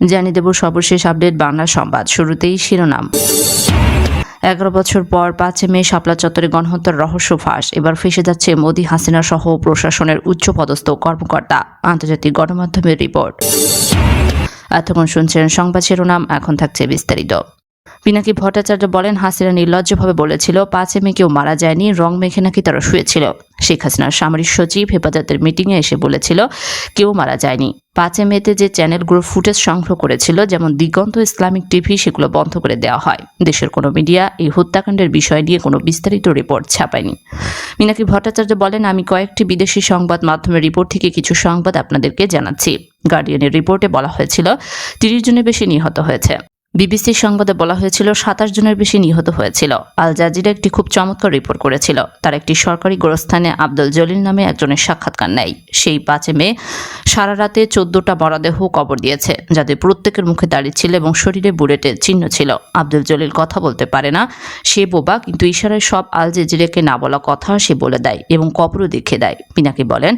জানিয়ে দেব সর্বশেষ আপডেট বাংলা সংবাদ। শুরুতেই শিরোনাম। এগারো বছর পর পাঁচে মে শাপলা চত্বরে গণহত্যার রহস্য ফাঁস। এবার ফেসে যাচ্ছে মোদী, হাসিনা সহ প্রশাসনের উচ্চপদস্থ কর্মকর্তা। আন্তর্জাতিক গণমাধ্যমের রিপোর্ট। এতক্ষণ শুনছেন সংবাদ শিরোনাম, এখন থাকছে বিস্তারিত। পিনাকি ভট্টাচার্য বলেন, হাসিনা নির্লজ্জভাবে বলেছিল, পাঁচে মে কেউ মারা যায়নি, রং মেখে নাকি তারা শুয়েছিল। শেখ হাসিনার সামরিক সচিব হেফাজতের মিটিংয়ে এসে বলেছিল, কেউ মারা যায়নি। পাঁচে মেতে যে চ্যানেলগুলো ফুটেজ সংগ্রহ করেছিল, যেমন দিগন্ত ইসলামিক টিভি, সেগুলো বন্ধ করে দেওয়া হয়। দেশের কোনো মিডিয়া এই হত্যাকাণ্ডের বিষয় নিয়ে কোনো বিস্তারিত রিপোর্ট ছাপায়নি। মিনাকি ভট্টাচার্য বলেন, আমি কয়েকটি বিদেশি সংবাদ মাধ্যমের রিপোর্ট থেকে কিছু সংবাদ আপনাদেরকে জানাচ্ছি। গার্ডিয়ানের রিপোর্টে বলা হয়েছিল, তিরিশ জনের বেশি নিহত হয়েছে। বিবিসির সংবাদে বলা হয়েছিল, সাতাশ জনের বেশি নিহত হয়েছিল। আল জাজিরা একটি খুব চমৎকার রিপোর্ট করেছিল। তার একটি সরকারি গোরস্থানে আব্দুল জলিল নামে একজনের সাক্ষাৎকার নেয়। সেই পাঁচে মে সারা রাতে চোদ্দটা মরদেহ কবর দিয়েছে যাদের প্রত্যেকের মুখে দাঁড়িয়ে ছিল এবং শরীরে বুলেটের চিহ্ন ছিল। আব্দুল জলিল কথা বলতে পারে না, সে বোবা, কিন্তু ইশারায় সব আল জাজিরাকে না বলা কথা সে বলে দেয় এবং কবরও দেখে দেয়। পিনাকি বলেন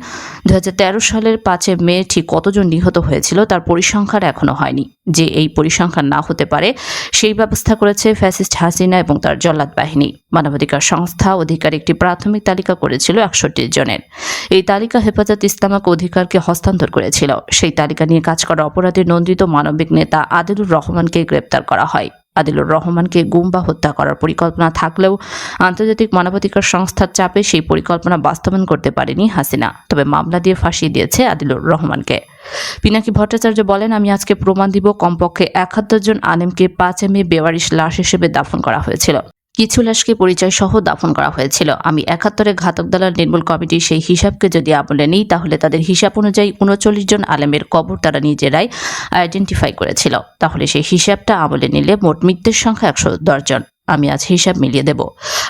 দু হাজার তেরো সালের পাঁচে মে ঠিক কতজন নিহত হয়েছিল তার পরিসংখ্যান এখনও হয়নি। যে এই পরিসংখ্যান না হতে পারে। সেই ব্যবস্থা করেছে ফ্যাসিস্ট হাসিনা এবং তার জল্লাদ বাহিনী। মানবাধিকার সংস্থা অধিকার একটি প্রাথমিক তালিকা করেছিল একষট্টি জনের। এই তালিকা হেফাজত ইসলামাক অধিকারকে হস্তান্তর করেছিল। সেই তালিকা নিয়ে কাজ করা অপরাধে নন্দিত মানবিক নেতা আদিলুর রহমানকে গ্রেপ্তার করা হয়। আদিলুর রহমানকে গুম বা হত্যা করার পরিকল্পনা থাকলেও আন্তর্জাতিক মানবাধিকার সংস্থার চাপে সেই পরিকল্পনা বাস্তবায়ন করতে পারেনি হাসিনা। তবে মামলা দিয়ে ফাঁসিয়ে দিয়েছে আদিলুর রহমানকে। পিনাকি ভট্টাচার্য বলেন, আমি আজকে প্রমাণ দিব কমপক্ষে একাত্তর জন আলেমকে পাঁচে মে বেওয়ারিশ লাশ হিসেবে দাফন করা হয়েছিল। কিছু লাশকে পরিচয় সহ দাফন করা হয়েছিল। আমি একাত্তরে ঘাতক দালাল নির্মূল কমিটির সেই হিসাবকে যদি আমলে নিই, তাহলে তাদের হিসাব অনুযায়ী উনচল্লিশ জন আলেমের কবর তারা নিজেরাই আইডেন্টিফাই করেছিল। তাহলে সেই হিসাবটা আমলে নিলে মোট মৃত্যুর সংখ্যা একশো জন। আমি আজ হিসাব মিলিয়ে দেব।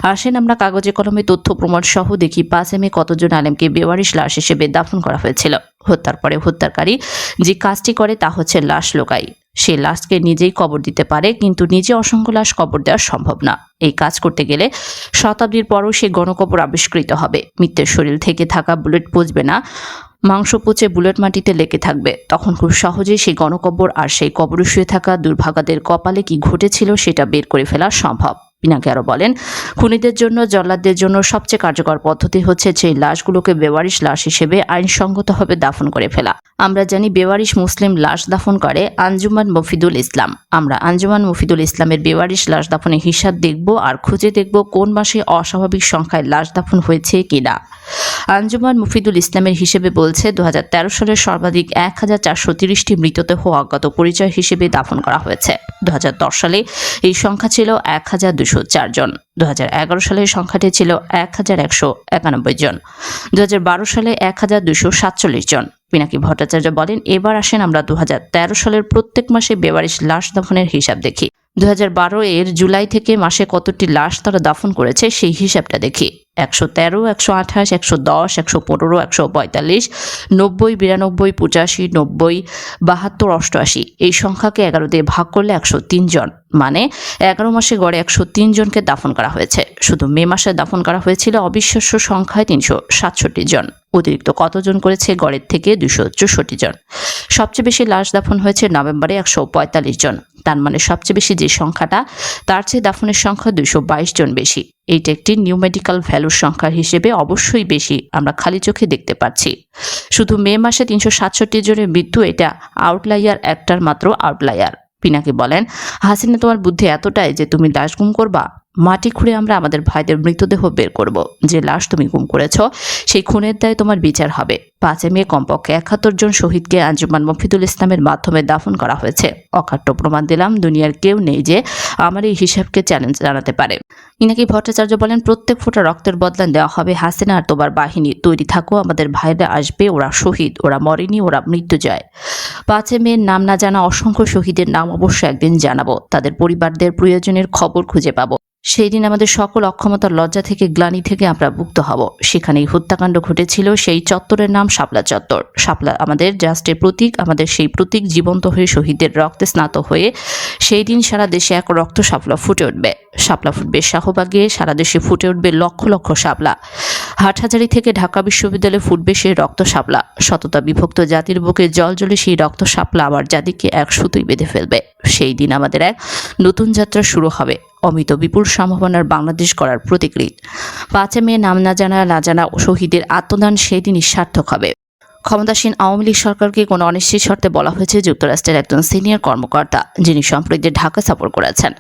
আসেন আমরা কাগজে কলমে তথ্য প্রমাণ সহ দেখি পাঁচ এমে কতজন আলেমকে বেওয়ারিশ লাশ হিসেবে দাফন করা হয়েছিল। হত্যার পরে হত্যাকারী যে কাজটি করে তা হচ্ছে লাশ লোকাই। সে লাশকে নিজেই কবর দিতে পারে, কিন্তু নিজে অসংখ্য লাশ কবর দেওয়া সম্ভব না। এই কাজ করতে গেলে শতাব্দীর পরও সে গণকবর আবিষ্কৃত হবে। মৃত্যুর শরীর থেকে থাকা বুলেট পচবে না, মাংস পচে বুলেট মাটিতে লেগে থাকবে। তখন খুব সহজেই সেই গণকবর আর সেই কবরে শুয়ে থাকা দুর্ভাগাদের কপালে কি ঘটেছিল সেটা বের করে ফেলা সম্ভব। পিনাকে আরও বলেন, খুনিদের জন্য, জল্লাদদের জন্য সবচেয়ে কার্যকর পদ্ধতি হচ্ছে সেই লাশগুলোকে বেওয়ারিশ লাশ হিসেবে আইনসঙ্গতভাবে দাফন করে ফেলা। আমরা জানি বেওয়ারিশ মুসলিম লাশ দাফন করে আঞ্জুমান মফিদুল ইসলাম। আমরা আঞ্জুমান মফিদুল ইসলামের বেওয়ারিশ লাশ দাফনের হিসাব দেখব আর খুঁজে দেখব কোন মাসে অস্বাভাবিক সংখ্যায় লাশ দাফন হয়েছে কিনা। আঞ্জুমান মুফিদুল ইসলামের হিসেবে বলছে দু হাজার সালের সর্বাধিক এক হাজার চারশো তিরিশটি মৃতদেহ অজ্ঞাত পরিচয় হিসেবে দাফন করা হয়েছে। দু হাজার দশ সালে এই সংখ্যা ছিল এক হাজার দুশো চার জন। দু সালে সংখ্যাটি ছিল এক হাজার একশো একানব্বই জন। দু হাজার বারো সালে এক হাজার দুশো সাতচল্লিশ জন। পিনাকি ভট্টাচার্য বলেন, এবার আসেন আমরা দু হাজার তেরো সালের প্রত্যেক মাসে বেবারিশ লাশ দাফনের হিসাব দেখি। দুই হাজার বারো এর জুলাই থেকে মাসে কতটি লাশ তারা দাফন করেছে সেই হিসাবটা দেখি। একশো তেরো, একশো আঠাশ, একশো দশ, একশো পনেরো, একশো পঁয়তাল্লিশ, নব্বই, বিরানব্বই, পঁচাশি, নব্বই, বাহাত্তর, অষ্টআশি। এই সংখ্যাকে এগারো দিয়ে ভাগ করলে একশো তিন জন। মানে এগারো মাসে গড়ে একশো তিন জনকে দাফন করা হয়েছে। শুধু মে মাসে দাফন করা হয়েছিল অবিশ্বাস্য সংখ্যায় তিনশো সাতষট্টি জন। অতিরিক্ত কতজন করেছে গড়ের থেকে দুশো চৌষট্টি জন। সবচেয়ে বেশি লাশ দাফন হয়েছে নভেম্বরে একশো পঁয়তাল্লিশ জন। তার মানে সবচেয়ে বেশি যে সংখ্যাটা, তার চেয়ে দাফনের সংখ্যা দুশো বাইশ জন বেশি। এইটা একটি নিউমেডিক্যাল ভ্যালুর সংখ্যা হিসেবে অবশ্যই বেশি, আমরা খালি চোখে দেখতে পাচ্ছি। শুধু মে মাসে তিনশো সাতষট্টি জনের মৃত্যু, এটা আউটলাইয়ার একটার মাত্র আউটলাইয়ার পিনাকি বলেন, হাসিনা, তোমার বুদ্ধি এতটাই যে তুমি দাসগুম গুম করবা? মাটি খুঁড়ে আমরা আমাদের ভাইদের মৃতদেহ বের করব। যে লাশ তুমি গুম করেছ, সেই খুনের দায়ে তোমার বিচার হবে। পাঁচে মে কমপক্ষে একাত্তর জন শহীদকে আঞ্জুমান মফিদুল ইসলামের মাধ্যমে দাফন করা হয়েছে। অকাট্য প্রমাণ দিলাম, দুনিয়ার কেউ নেই যে আমার এই হিসাবকে চ্যালেঞ্জ জানাতে পারে। ইনাকি ভট্টাচার্য বলেন, প্রত্যেক ফোঁটা রক্তের বদলান দেওয়া হবে হাসিনা আর তোমার বাহিনী। তৈরি থাকো, আমাদের ভাইরা আসবে, ওরা শহীদ, ওরা মরেনি, ওরা মৃত্যু যায় পাঁচে মেয়ের নাম না জানা অসংখ্য শহীদের নাম অবশ্য একদিন জানাব। তাদের পরিবারদের প্রয়োজনের খবর খুঁজে পাবো। সেই দিন আমাদের সকল অক্ষমতার লজ্জা থেকে, গ্লানি থেকে আমরা মুক্ত হব। সেখানেই হত্যাকাণ্ড ঘটেছিল সেই চত্বরের নাম শাপলা চত্বর। শাপলা আমাদের জাস্টের প্রতীক, আমাদের সেই প্রতীক জীবন্ত হয়ে শহীদদের রক্তে স্নাত হয়ে সেই দিন সারা দেশে এক রক্ত শাপলা ফুটে উঠবে। শাপলা ফুটবে শাহবাগে, সারা দেশে ফুটে উঠবে লক্ষ লক্ষ শাপলা। হাটহাজারি থেকে ঢাকা বিশ্ববিদ্যালয়ে ফুটবে সেই রক্ত শাপলা। শততা বিভক্ত জাতির বুকে জল জলে সেই রক্ত শাপলা আবার জাতিকে এক সুতোই বেঁধে ফেলবে। সেই দিন আমাদের এক নতুন যাত্রা শুরু হবে। অমিত বিপুল সম্ভাবনার বাংলাদেশ করার প্রতিকৃত পাঁচে মেয়ে নাম না জানা না জানা শহীদের আত্মদান সেদিনই সার্থক হবে। ক্ষমতাসীন আওয়ামী লীগ সরকারকে কোনো অনিশ্চিত শর্তে বলা হয়েছে যুক্তরাষ্ট্রের একজন সিনিয়র কর্মকর্তা, যিনি সম্প্রতি ঢাকা সফর করেছেন,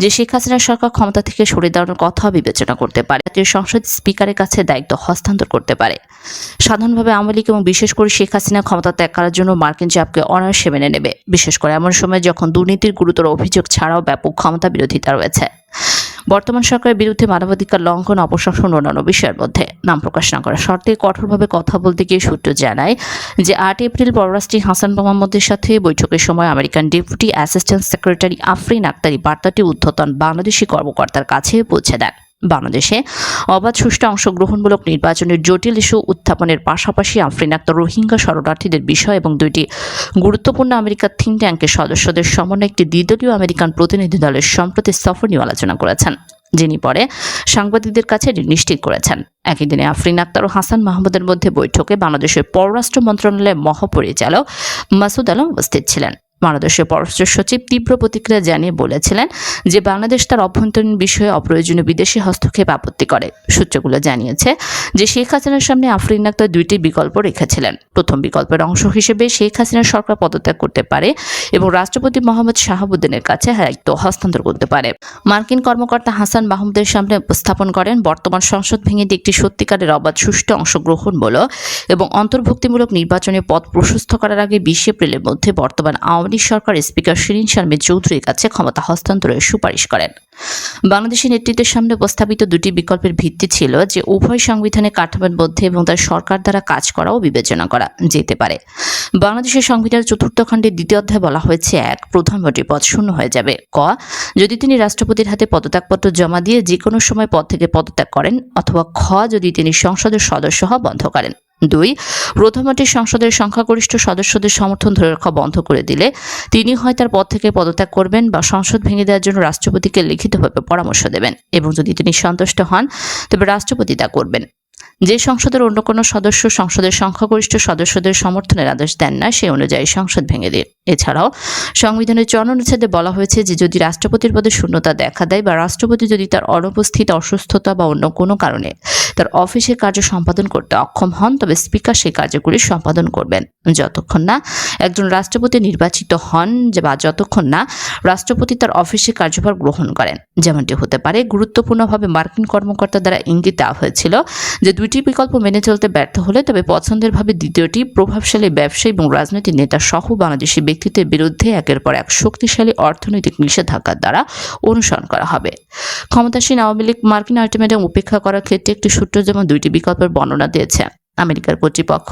যে শেখ হাসিনা সরকার ক্ষমতা থেকে সরে দাঁড়ানোর কথা বিবেচনা করতে পারে, জাতীয় সংসদ স্পিকারের কাছে দায়িত্ব হস্তান্তর করতে পারে। সাধারণভাবে আওয়ামী লীগ এবং বিশেষ করে শেখ হাসিনা ক্ষমতা ত্যাগ করার জন্য মার্কিন চাপকে অনায়াসে মেনে নেবে, বিশেষ করে এমন সময় যখন দুর্নীতির গুরুতর অভিযোগ ছাড়াও ব্যাপক ক্ষমতা বিরোধিতা রয়েছে। বর্তমান সরকারের বিরুদ্ধে মানবাধিকার লঙ্ঘন, অপশাসন অন্যান্য বিষয়ের মধ্যে নাম প্রকাশ না করা শর্তে কঠোরভাবে কথা বলতে গিয়ে সূত্র জানায় যে আট এপ্রিল পররাষ্ট্রী হাসান মোহাম্মদের সাথে বৈঠকের সময় American deputy assistant secretary Afreen Akhter বার্তাটি উদ্ধতন বাংলাদেশি কর্মকর্তার কাছে পৌঁছে দেন। বাংলাদেশে। অবাধ সুষ্ঠু অংশগ্রহণমূলক নির্বাচনের জটিল ইস্যু উত্থাপনের পাশাপাশি আফরিন আক্তার রোহিঙ্গা শরণার্থীদের বিষয় এবং দুইটি গুরুত্বপূর্ণ আমেরিকার থিঙ্ক ট্যাঙ্কের সদস্যদের সমন্বয়ে একটি দ্বিদলীয় আমেরিকান প্রতিনিধি দলের সম্প্রতি সফর নিয়ে আলোচনা করেছেন, যিনি পরে সাংবাদিকদের কাছে নিশ্চিত করেছেন। একই দিনে আফরিন আক্তার ও হাসান মাহমুদের মধ্যে বৈঠকে বাংলাদেশের পররাষ্ট্র মন্ত্রণালয়ের মহাপরিচালক মাসুদ আলম উপস্থিত ছিলেন। বাংলাদেশের পররাষ্ট্র সচিব তীব্র প্রতিক্রিয়া জানিয়ে বলেছিলেন যে বাংলাদেশ তার অভ্যন্তরীণ বিষয়ে অপ্রয়োজনীয় বিদেশি হস্তক্ষেপ আপত্তি করে। সূত্রগুলো জানিয়েছে যে শেখ হাসিনার সামনে আফরিন আক্তার দুইটি বিকল্প রেখেছিলেন। প্রথম বিকল্পের অংশ হিসেবে শেখ হাসিনার সরকার পদত্যাগ করতে পারে এবং রাষ্ট্রপতি মোহাম্মদ শাহাবুদ্দিনের কাছে দায়িত্ব হস্তান্তর করতে পারে। মার্কিন কর্মকর্তা হাসান মাহমুদের সামনে উপস্থাপন করেন বর্তমান সংসদ ভেঙে একটি সত্যিকারের অবাধ সুষ্ঠু অংশগ্রহণমূলক এবং অন্তর্ভুক্তিমূলক নির্বাচনে পথ প্রশস্ত করার আগে বিশ এপ্রিলের মধ্যে বর্তমান আওয়ামী লীগ সরকার স্পিকার শিরিন শারমিন চৌধুরীর কাছে ক্ষমতা হস্তান্তরের সুপারিশ করেন। বাংলাদেশের নেতৃত্বের সামনে উপস্থাপিত দুটি বিকল্পের ভিত্তি ছিল যে, উভয় সংবিধানের কাঠামোর মধ্যে এবং তার সরকার দ্বারা কাজ করাও বিবেচনা করা যেতে পারে। বাংলাদেশের সংবিধানের চতুর্থ খণ্ডের দ্বিতীয় অধ্যায় বলা হয়েছে, এক প্রধানমন্ত্রী পদ শূন্য হয়ে যাবে। ক, যদি তিনি রাষ্ট্রপতির হাতে পদত্যাগপত্র জমা দিয়ে যে কোনো সময় পদ থেকে পদত্যাগ করেন, অথবা খ, যদি তিনি সংসদের সদস্য হওয়া বন্ধ করেন। দুই প্রথমটি সংসদের সংখ্যাগরিষ্ঠ সদস্যদের সমর্থন ধরে রাখা বন্ধ করে দিলে তিনি হয় তার পদ থেকে পদত্যাগ করবেন বা সংসদ ভেঙে দেওয়ার জন্য রাষ্ট্রপতিকে লিখিতভাবে পরামর্শ দেবেন এবং যদি তিনি সন্তুষ্ট হন, তবে রাষ্ট্রপতি তা করবেন। যে সংসদের অন্য কোনো সদস্য সংসদের সংখ্যাগরিষ্ঠ সদস্যদের সমর্থনের আদেশ দেন না সেই অনুযায়ী সংসদ ভেঙে দিন এছাড়াও, সংবিধানের চরণ অনুচ্ছেদে বলা হয়েছে যে যদি রাষ্ট্রপতির পদে শূন্যতা দেখা দেয় বা রাষ্ট্রপতি যদি তার অনুপস্থিত অসুস্থতা বা অন্য কোনো কারণে তার অফিসের কার্য সম্পাদন করতে অক্ষম হন, তবে স্পিকার সেই কার্যগুলি সম্পাদন করবেন। যতক্ষণ না একজন রাষ্ট্রপতি নির্বাচিত হন বা যতক্ষণ না রাষ্ট্রপতি তার অফিসে কার্যভার গ্রহণ করেন। যেমনটি হতে পারে, গুরুত্বপূর্ণভাবে মার্কিন কর্মকর্তা দ্বারা ইঙ্গিত দেওয়া হয়েছিল যে দুইটি বিকল্প মেনে চলতে ব্যর্থ হলে তবে পছন্দের ভাবে দ্বিতীয়টি প্রভাবশালী ব্যবসায়ী এবং রাজনৈতিক নেতা সহ বাংলাদেশি ব্যক্তিত্বের বিরুদ্ধে একের পর এক শক্তিশালী অর্থনৈতিক নিষেধাজ্ঞার দ্বারা অনুসরণ করা হবে। ক্ষমতাসীন আওয়ামী লীগ মার্কিন আলটিমেটাম উপেক্ষা করার ক্ষেত্রে একটি সূত্র যেমন দুইটি বিকল্পের বর্ণনা দিয়েছে। আমেরিকার কর্তৃপক্ষ।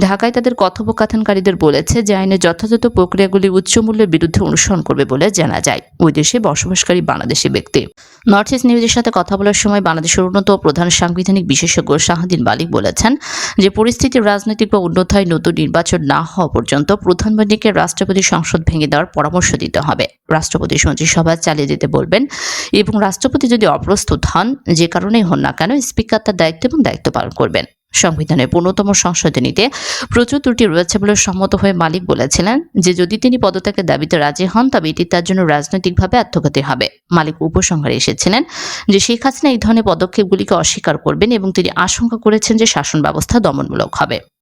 ঢাকায় তাদের কথোপকথনকারীদের বলেছে যে আইনের যথাযথ প্রক্রিয়াগুলি উচ্চ মূল্যের বিরুদ্ধে অনুসরণ করবে বলে জানা যায়। ওই দেশে বসবাসকারী বাংলাদেশি ব্যক্তি। নর্থ ইস্ট নিউজের সাথে কথা বলার সময় বাংলাদেশের উন্নত প্রধান সাংবিধানিক বিশেষজ্ঞ শাহাদিন মালিক বলেছেন যে পরিস্থিতি রাজনৈতিক বা উন্নতায় নতুন নির্বাচন না হওয়া পর্যন্ত প্রধানমন্ত্রীকে রাষ্ট্রপতি সংসদ ভেঙে দেওয়ার পরামর্শ দিতে হবে। রাষ্ট্রপতি মন্ত্রিসভা চালিয়ে যেতে বলবেন, এবং রাষ্ট্রপতি যদি অপ্রস্তুত হন, যে কারণেই হন না কেন, স্পিকার তার দায়িত্ব এবং দায়িত্ব পালন করবেন। সংবিধানের পূর্ণতম সংশোধনীতে প্রচুর ত্রুটি রয়েছে বলে সম্মত হয়ে মালিক বলেছিলেন যে যদি তিনি পদত্যাগের দাবিতে রাজি হন, তবে এটি তার জন্য রাজনৈতিকভাবে আত্মঘাতী হবে। মালিক উপসংহারে এসেছিলেন যে শেখ হাসিনা এই ধরনের পদক্ষেপগুলিকে অস্বীকার করবেন এবং তিনি আশঙ্কা করেছেন যে শাসন ব্যবস্থা দমনমূলক হবে।